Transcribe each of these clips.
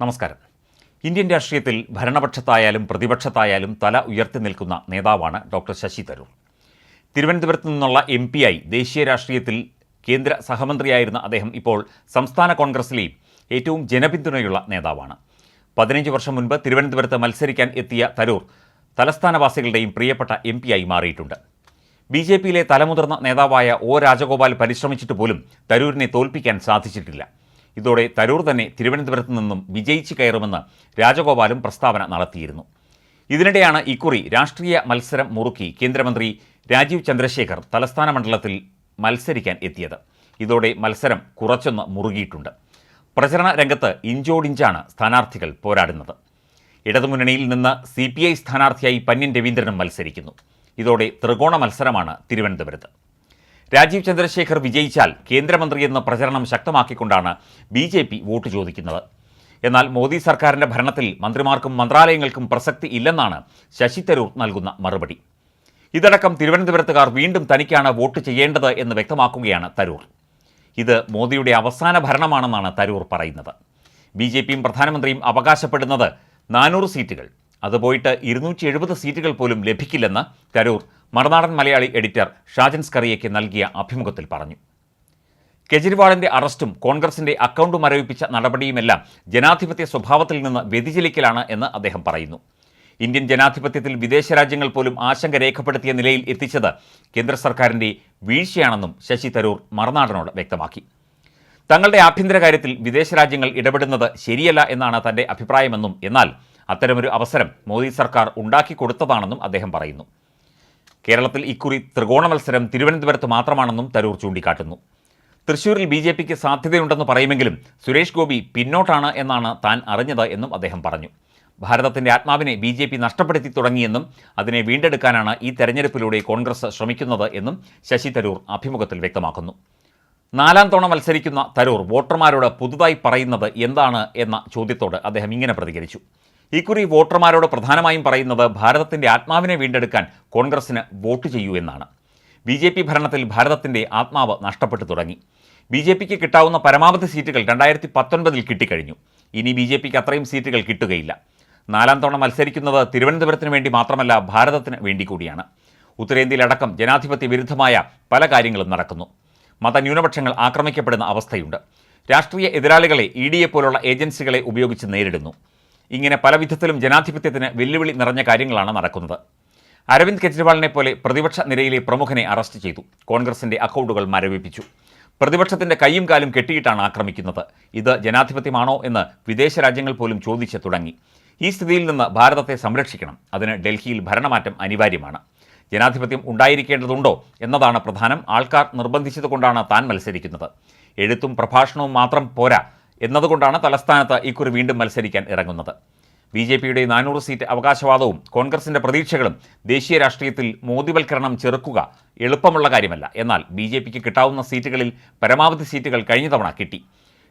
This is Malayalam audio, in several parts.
നമസ്കാരം. ഇന്ത്യൻ രാഷ്ട്രീയത്തിൽ ഭരണപക്ഷത്തായാലും പ്രതിപക്ഷത്തായാലും തല ഉയർത്തി നിൽക്കുന്ന നേതാവാണ് ഡോക്ടർ ശശി തരൂർ. തിരുവനന്തപുരത്ത് നിന്നുള്ള എം ആയി ദേശീയ രാഷ്ട്രീയത്തിൽ കേന്ദ്ര സഹമന്ത്രിയായിരുന്ന അദ്ദേഹം ഇപ്പോൾ സംസ്ഥാന കോൺഗ്രസിലെയും ഏറ്റവും ജനപിന്തുണയുള്ള നേതാവാണ്. പതിനഞ്ച് വർഷം മുൻപ് തിരുവനന്തപുരത്ത് മത്സരിക്കാൻ എത്തിയ തരൂർ തലസ്ഥാനവാസികളുടെയും പ്രിയപ്പെട്ട എം ആയി മാറിയിട്ടുണ്ട്. ബി ജെ പിയിലെ തലമുതിർന്ന നേതാവായ ഒ രാജഗോപാൽ പരിശ്രമിച്ചിട്ട് പോലും തരൂരിനെ തോൽപ്പിക്കാൻ സാധിച്ചിട്ടില്ല. ഇതോടെ തരൂർ തന്നെ തിരുവനന്തപുരത്ത് നിന്നും വിജയിച്ചു കയറുമെന്ന് രാജഗോപാലും പ്രസ്താവന നടത്തിയിരുന്നു. ഇതിനിടെയാണ് ഇക്കുറി രാഷ്ട്രീയ മത്സരം മുറുക്കി കേന്ദ്രമന്ത്രി രാജീവ് ചന്ദ്രശേഖർ തലസ്ഥാന മണ്ഡലത്തിൽ മത്സരിക്കാൻ എത്തിയത്. ഇതോടെ മത്സരം കുറച്ചൊന്ന് മുറുകിയിട്ടുണ്ട്. പ്രചരണ രംഗത്ത് ഇഞ്ചോടിഞ്ചാണ് സ്ഥാനാർത്ഥികൾ പോരാടുന്നത്. ഇടതുമുന്നണിയിൽ നിന്ന് സി പി ഐ സ്ഥാനാർത്ഥിയായി പന്യൻ രവീന്ദ്രനും മത്സരിക്കുന്നു. ഇതോടെ ത്രികോണ മത്സരമാണ് തിരുവനന്തപുരത്ത്. രാജീവ് ചന്ദ്രശേഖർ വിജയിച്ചാൽ കേന്ദ്രമന്ത്രി എന്ന പ്രചരണം ശക്തമാക്കിക്കൊണ്ടാണ് ബി ജെ പി വോട്ട് ചോദിക്കുന്നത്. എന്നാൽ മോദി സർക്കാരിന്റെ ഭരണത്തിൽ മന്ത്രിമാർക്കും മന്ത്രാലയങ്ങൾക്കും പ്രസക്തി ഇല്ലെന്നാണ് ശശി തരൂർ നൽകുന്ന മറുപടി. ഇതടക്കം തിരുവനന്തപുരത്തുകാർ വീണ്ടും തനിക്കാണ് വോട്ട് ചെയ്യേണ്ടത് എന്ന് വ്യക്തമാക്കുകയാണ് തരൂർ. ഇത് മോദിയുടെ അവസാന ഭരണമാണെന്നാണ് തരൂർ പറയുന്നത്. ബി ജെ പിയും പ്രധാനമന്ത്രിയും അവകാശപ്പെടുന്നത് നാനൂറ് സീറ്റുകൾ. അത് പോയിട്ട് ഇരുന്നൂറ്റി എഴുപത് സീറ്റുകൾ പോലും ലഭിക്കില്ലെന്ന് കരൂർ മറുനാടൻ മലയാളി എഡിറ്റർ ഷാജൻ സ്കറിയയ്ക്ക് നൽകിയ അഭിമുഖത്തിൽ പറഞ്ഞു. കെജ്രിവാളിന്റെ അറസ്റ്റും കോൺഗ്രസിന്റെ അക്കൗണ്ട് മരവിപ്പിച്ച നടപടിയുമെല്ലാം ജനാധിപത്യ സ്വഭാവത്തിൽ നിന്ന് വ്യതിചലിക്കലാണ് എന്ന് അദ്ദേഹം പറയുന്നു. ഇന്ത്യൻ ജനാധിപത്യത്തിൽ വിദേശ രാജ്യങ്ങൾ പോലും ആശങ്ക രേഖപ്പെടുത്തിയ നിലയിൽ എത്തിച്ചത് കേന്ദ്ര സർക്കാരിന്റെ വീഴ്ചയാണെന്നും ശശി തരൂർ മറുനാടനോട് വ്യക്തമാക്കി. തങ്ങളുടെ ആഭ്യന്തര കാര്യത്തിൽ വിദേശ രാജ്യങ്ങൾ ഇടപെടുന്നത് ശരിയല്ല എന്നാണ് തന്റെ അഭിപ്രായമെന്നും എന്നാൽ അത്തരമൊരു അവസരം മോദി സർക്കാർ ഉണ്ടാക്കി കൊടുത്തതാണെന്നും അദ്ദേഹം പറയുന്നു. കേരളത്തിൽ ഇക്കുറി ത്രികോണ മത്സരം തിരുവനന്തപുരത്ത് മാത്രമാണെന്നും തരൂർ ചൂണ്ടിക്കാട്ടുന്നു. തൃശൂരിൽ ബി ജെ പിക്ക് സാധ്യതയുണ്ടെന്ന് പറയുമെങ്കിലും സുരേഷ് ഗോപി പിന്നോട്ടാണ് എന്നാണ് താൻ അറിഞ്ഞത് എന്നും അദ്ദേഹം പറഞ്ഞു. ഭാരതത്തിന്റെ ആത്മാവിനെ ബി ജെ പി നഷ്ടപ്പെടുത്തി തുടങ്ങിയെന്നും അതിനെ വീണ്ടെടുക്കാനാണ് ഈ തെരഞ്ഞെടുപ്പിലൂടെ കോൺഗ്രസ് ശ്രമിക്കുന്നത് എന്നും ശശി തരൂർ അഭിമുഖത്തിൽ വ്യക്തമാക്കുന്നു. നാലാം തവണ മത്സരിക്കുന്ന തരൂർ വോട്ടർമാരോട് പുതുതായി പറയുന്നത് എന്താണ് എന്ന ചോദ്യത്തോട് അദ്ദേഹം ഇങ്ങനെ പ്രതികരിച്ചു. ഇക്കുറി വോട്ടർമാരോട് പ്രധാനമായും പറയുന്നത് ഭാരതത്തിന്റെ ആത്മാവിനെ വീണ്ടെടുക്കാൻ കോൺഗ്രസിന് വോട്ട് ചെയ്യൂ എന്നാണ്. ബി ജെ പി ഭരണത്തിൽ ഭാരതത്തിന്റെ ആത്മാവ് നഷ്ടപ്പെട്ടു തുടങ്ങി. ബി ജെ പിക്ക് കിട്ടാവുന്ന പരമാവധി സീറ്റുകൾ രണ്ടായിരത്തി പത്തൊൻപതിൽ കിട്ടിക്കഴിഞ്ഞു. ഇനി ബി ജെ പിക്ക് അത്രയും സീറ്റുകൾ കിട്ടുകയില്ല. നാലാം തവണ മത്സരിക്കുന്നത് തിരുവനന്തപുരത്തിന് വേണ്ടി മാത്രമല്ല ഭാരതത്തിന് വേണ്ടി കൂടിയാണ്. ഉത്തരേന്ത്യയിലടക്കം ജനാധിപത്യ വിരുദ്ധമായ പല കാര്യങ്ങളും നടക്കുന്നു. മതന്യൂനപക്ഷങ്ങൾ ആക്രമിക്കപ്പെടുന്ന അവസ്ഥയുണ്ട്. രാഷ്ട്രീയ എതിരാളികളെ ഇ ഡിയെ പോലുള്ള ഏജൻസികളെ ഉപയോഗിച്ച് നേരിടുന്നു. ഇങ്ങനെ പല വിധത്തിലും ജനാധിപത്യത്തിന് വെല്ലുവിളി നിറഞ്ഞ കാര്യങ്ങളാണ് നടക്കുന്നത്. അരവിന്ദ് കെജ്രിവാളിനെ പോലെ പ്രതിപക്ഷ നിരയിലെ പ്രമുഖനെ അറസ്റ്റ് ചെയ്തു. കോൺഗ്രസിന്റെ അക്കൗണ്ടുകൾ മരവിപ്പിച്ചു. പ്രതിപക്ഷത്തിന്റെ കൈയും കാലും കെട്ടിയിട്ടാണ് ആക്രമിക്കുന്നത്. ഇത് ജനാധിപത്യമാണോ എന്ന് വിദേശ രാജ്യങ്ങൾ പോലും ചോദിച്ചു തുടങ്ങി. ഈ സ്ഥിതിയിൽ നിന്ന് ഭാരതത്തെ സംരക്ഷിക്കണം. അതിന് ഡൽഹിയിൽ ഭരണമാറ്റം അനിവാര്യമാണ്. ജനാധിപത്യം ഉണ്ടായിരിക്കേണ്ടതുണ്ടോ എന്നതാണ് പ്രധാനം. ആൾക്കാർ നിർബന്ധിച്ചതുകൊണ്ടാണ് താൻ മത്സരിക്കുന്നത്. എഴുത്തും പ്രഭാഷണവും മാത്രം പോരാ. എന്നതുകൊണ്ടാണ് തലസ്ഥാനത്ത് ഇക്കുറി വീണ്ടും മത്സരിക്കാൻ ഇറങ്ങുന്നത്. ബി ജെ പിയുടെ നാനൂറ് സീറ്റ് അവകാശവാദവും കോൺഗ്രസിന്റെ പ്രതീക്ഷകളും ദേശീയ രാഷ്ട്രീയത്തിൽ മോദിവൽക്കരണം ചെറുക്കുക എളുപ്പമുള്ള കാര്യമല്ല. എന്നാൽ ബി ജെ പിക്ക് കിട്ടാവുന്ന സീറ്റുകളിൽ പരമാവധി സീറ്റുകൾ കഴിഞ്ഞ തവണ കിട്ടി.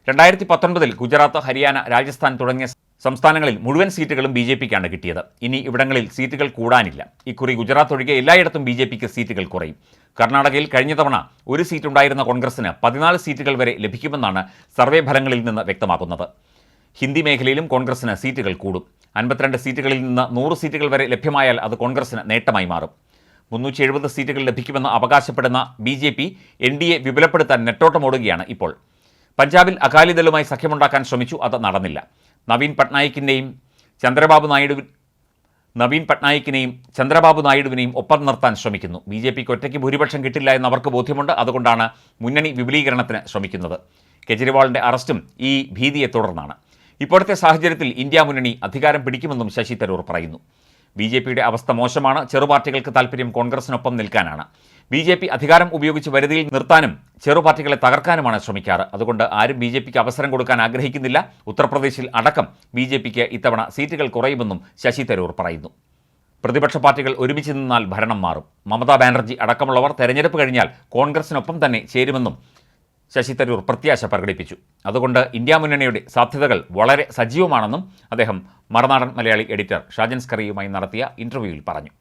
രണ്ടായിരത്തി പത്തൊൻപതിൽ ഗുജറാത്ത് ഹരിയാന രാജസ്ഥാൻ തുടങ്ങിയ സംസ്ഥാനങ്ങളിൽ മുഴുവൻ സീറ്റുകളും ബി ജെ പിക്കാണ് കിട്ടിയത്. ഇനി ഇവിടങ്ങളിൽ സീറ്റുകൾ കൂടാനില്ല. ഇക്കുറി ഗുജറാത്ത് ഒഴികെ എല്ലായിടത്തും ബി ജെ പിക്ക് സീറ്റുകൾ കുറയും. കർണാടകയിൽ കഴിഞ്ഞ തവണ ഒരു സീറ്റുണ്ടായിരുന്ന കോൺഗ്രസിന് പതിനാല് സീറ്റുകൾ വരെ ലഭിക്കുമെന്നാണ് സർവേ ഫലങ്ങളിൽ നിന്ന് വ്യക്തമാക്കുന്നത്. ഹിന്ദി മേഖലയിലും കോൺഗ്രസിന് സീറ്റുകൾ കൂടും. അൻപത്തിരണ്ട് സീറ്റുകളിൽ നിന്ന് നൂറ് സീറ്റുകൾ വരെ ലഭ്യമായാൽ അത് കോൺഗ്രസിന് നേട്ടമായി മാറും. മുന്നൂറ്റി എഴുപത് സീറ്റുകൾ ലഭിക്കുമെന്ന് അവകാശപ്പെടുന്ന B J P N D A വിപുലപ്പെടുത്താൻ നെട്ടോട്ടമോടുകയാണ് ഇപ്പോൾ. പഞ്ചാബിൽ അകാലിദളുമായി സഖ്യമുണ്ടാക്കാൻ ശ്രമിച്ചു. അത് നടന്നില്ല. നവീൻ പട്നായിക്കിന്റെയും ചന്ദ്രബാബു നായിഡു നവീൻ പട്നായിക്കിനെയും ചന്ദ്രബാബു നായിഡുവിനെയും ഒപ്പം നിർത്താൻ ശ്രമിക്കുന്നു. ബി ജെ പിക്ക് ഒറ്റയ്ക്ക് ഭൂരിപക്ഷം കിട്ടില്ല എന്ന് അവർക്ക് ബോധ്യമുണ്ട്. അതുകൊണ്ടാണ് മുന്നണി വിപുലീകരണത്തിന് ശ്രമിക്കുന്നത്. കെജ്രിവാളിന്റെ അറസ്റ്റും ഈ ഭീതിയെ തുടർന്നാണ്. ഇപ്പോഴത്തെ സാഹചര്യത്തിൽ ഇന്ത്യ മുന്നണി അധികാരം പിടിക്കുമെന്നും ശശി തരൂർ പറയുന്നു. ബി ജെ പിയുടെ അവസ്ഥ മോശമാണ്. ചെറുപാർട്ടികൾക്ക് താൽപ്പര്യം കോൺഗ്രസിനൊപ്പം നിൽക്കാനാണ്. ബി ജെ പി അധികാരം ഉപയോഗിച്ച് വരുതിയിൽ നിർത്താനും ചെറുപാർട്ടികളെ തകർക്കാനുമാണ് ശ്രമിക്കാറ്. അതുകൊണ്ട് ആരും ബി ജെ പിക്ക് അവസരം കൊടുക്കാൻ ആഗ്രഹിക്കുന്നില്ല. ഉത്തർപ്രദേശിൽ അടക്കം ബി ജെ പിക്ക് ഇത്തവണ സീറ്റുകൾ കുറയുമെന്നും ശശി തരൂർ പറയുന്നു. പ്രതിപക്ഷ പാർട്ടികൾ ഒരുമിച്ച് നിന്നാൽ ഭരണം മാറും. മമതാ ബാനർജി അടക്കമുള്ളവർ തെരഞ്ഞെടുപ്പ് കഴിഞ്ഞാൽ കോൺഗ്രസിനൊപ്പം തന്നെ ചേരുമെന്നും ശശി തരൂർ പ്രത്യാശ പ്രകടിപ്പിച്ചു. അതുകൊണ്ട് ഇന്ത്യ മുന്നണിയുടെ സാധ്യതകൾ വളരെ സജീവമാണെന്നും അദ്ദേഹം മറുനാടൻ മലയാളി എഡിറ്റർ ഷാജൻ സ്കറിയുമായി നടത്തിയ ഇന്റർവ്യൂവിൽ പറഞ്ഞു.